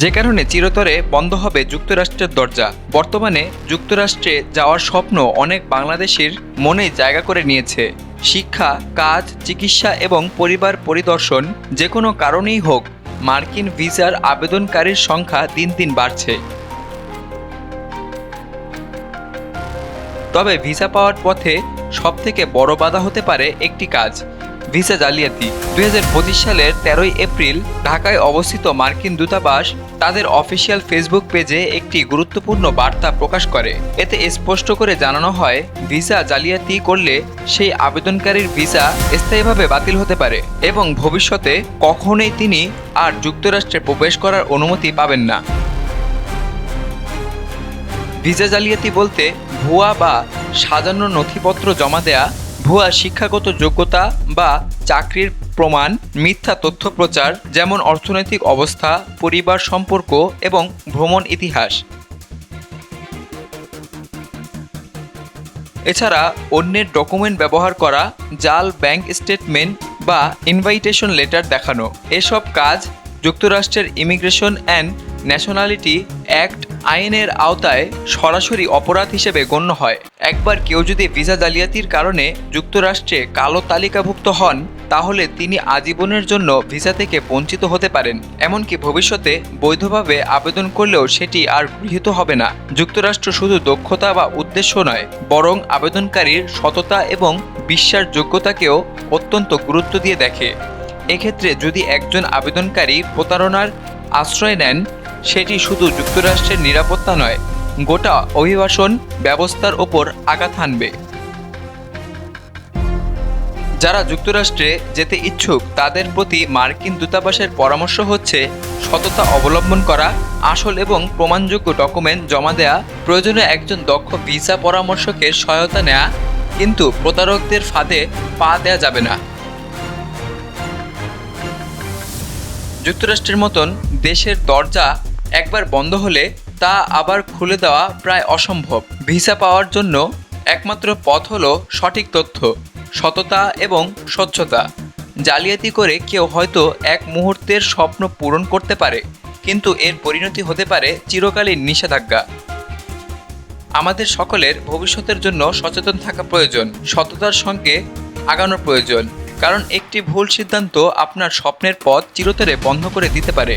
যে কারণে চিরতরে বন্ধ হবে যুক্তরাষ্ট্রের দরজা। বর্তমানে যুক্তরাষ্ট্রে যাওয়ার স্বপ্ন অনেক বাংলাদেশির মনেই জায়গা করে নিয়েছে। শিক্ষা, কাজ, চিকিৎসা এবং পরিবার পরিদর্শন যে কোনো কারণেই হোক, মার্কিন ভিসার আবেদনকারীর সংখ্যা দিন দিন বাড়ছে। তবে ভিসা পাওয়ার পথে সবথেকে বড় বাধা হতে পারে একটি কাজ ভিসা জালিয়াতি দুই হাজার পঁচিশ সালের তেরোই এপ্রিল ঢাকায় অবস্থিত মার্কিন দূতাবাস তাদের অফিসিয়াল ফেসবুক পেজে একটি গুরুত্বপূর্ণ বার্তা প্রকাশ করে। এতে স্পষ্ট করে জানানো হয়, ভিসা জালিয়াতি করলে সেই আবেদনকারীর ভিসা স্থায়ীভাবে বাতিল হতে পারে এবং ভবিষ্যতে কখনোই তিনি আর যুক্তরাষ্ট্রে প্রবেশ করার অনুমতি পাবেন না। ভিসা জালিয়াতি বলতে ভুয়া বা সাজানো নথিপত্র জমা দেয়া ভুয়া শিক্ষাগত যোগ্যতা বা চাকরির প্রমাণ, মিথ্যা তথ্য প্রচার, যেমন অর্থনৈতিক অবস্থা, পরিবার সম্পর্ক এবং ভ্রমণ ইতিহাস। এছাড়া অন্যের ডকুমেন্ট ব্যবহার করা, জাল, ব্যাংক স্টেটমেন্ট বা ইনভাইটেশন লেটার দেখানো। এসব কাজ যুক্তরাষ্ট্রের ইমিগ্রেশন অ্যান্ড ন্যাশনালিটি অ্যাক্ট আইনের আওতায় সরাসরি অপরাধ হিসেবে গণ্য হয়। একবার কেউ যদি ভিসা জালিয়াতির কারণে যুক্তরাষ্ট্রে কালো তালিকাভুক্ত হন, তাহলে তিনি আজীবনের জন্য ভিসা থেকে বঞ্চিত হতে পারেন। এমনকি ভবিষ্যতে বৈধভাবে আবেদন করলেও সেটি আর গৃহীত হবে না। যুক্তরাষ্ট্র শুধু দক্ষতা বা উদ্দেশ্য নয়, বরং আবেদনকারীর সততা এবং বিশ্বাসযোগ্যতাকেও অত্যন্ত গুরুত্ব দিয়ে দেখে। এক্ষেত্রে যদি একজন আবেদনকারী প্রতারণার আশ্রয় নেন, সেটি শুধু যুক্তরাষ্ট্রের নিরাপত্তা নয় গোটা অভিবাসন ব্যবস্থার ওপর আঘাত হানবে। যারা যুক্তরাষ্ট্রে যেতে ইচ্ছুক, তাদের প্রতি মার্কিন দূতাবাসের পরামর্শ হচ্ছে সততা অবলম্বন করা, আসল এবং প্রমাণযোগ্য ডকুমেন্ট জমা দেয়া, প্রয়োজনে একজন দক্ষ ভিসা পরামর্শকের সহায়তা নেওয়া কিন্তু প্রতারকদের ফাঁদে পা দেয়া যাবে না। যুক্তরাষ্ট্রের মতন দেশের দরজা একবার বন্ধ হলে তা আবার খুলে দেওয়া প্রায় অসম্ভব। ভিসা পাওয়ার জন্য একমাত্র পথ হলো সঠিক তথ্য, সততা এবং স্বচ্ছতা। জালিয়াতি করে কেউ হয়তো এক মুহূর্তের স্বপ্ন পূরণ করতে পারে, কিন্তু এর পরিণতি হতে পারে চিরকালীন নিষেধাজ্ঞা। আমাদের সকলের ভবিষ্যতের জন্য সচেতন থাকা প্রয়োজন, সততার সঙ্গে আগানোর প্রয়োজন, কারণ একটি ভুল সিদ্ধান্ত আপনার স্বপ্নের পথ চিরতরে বন্ধ করে দিতে পারে।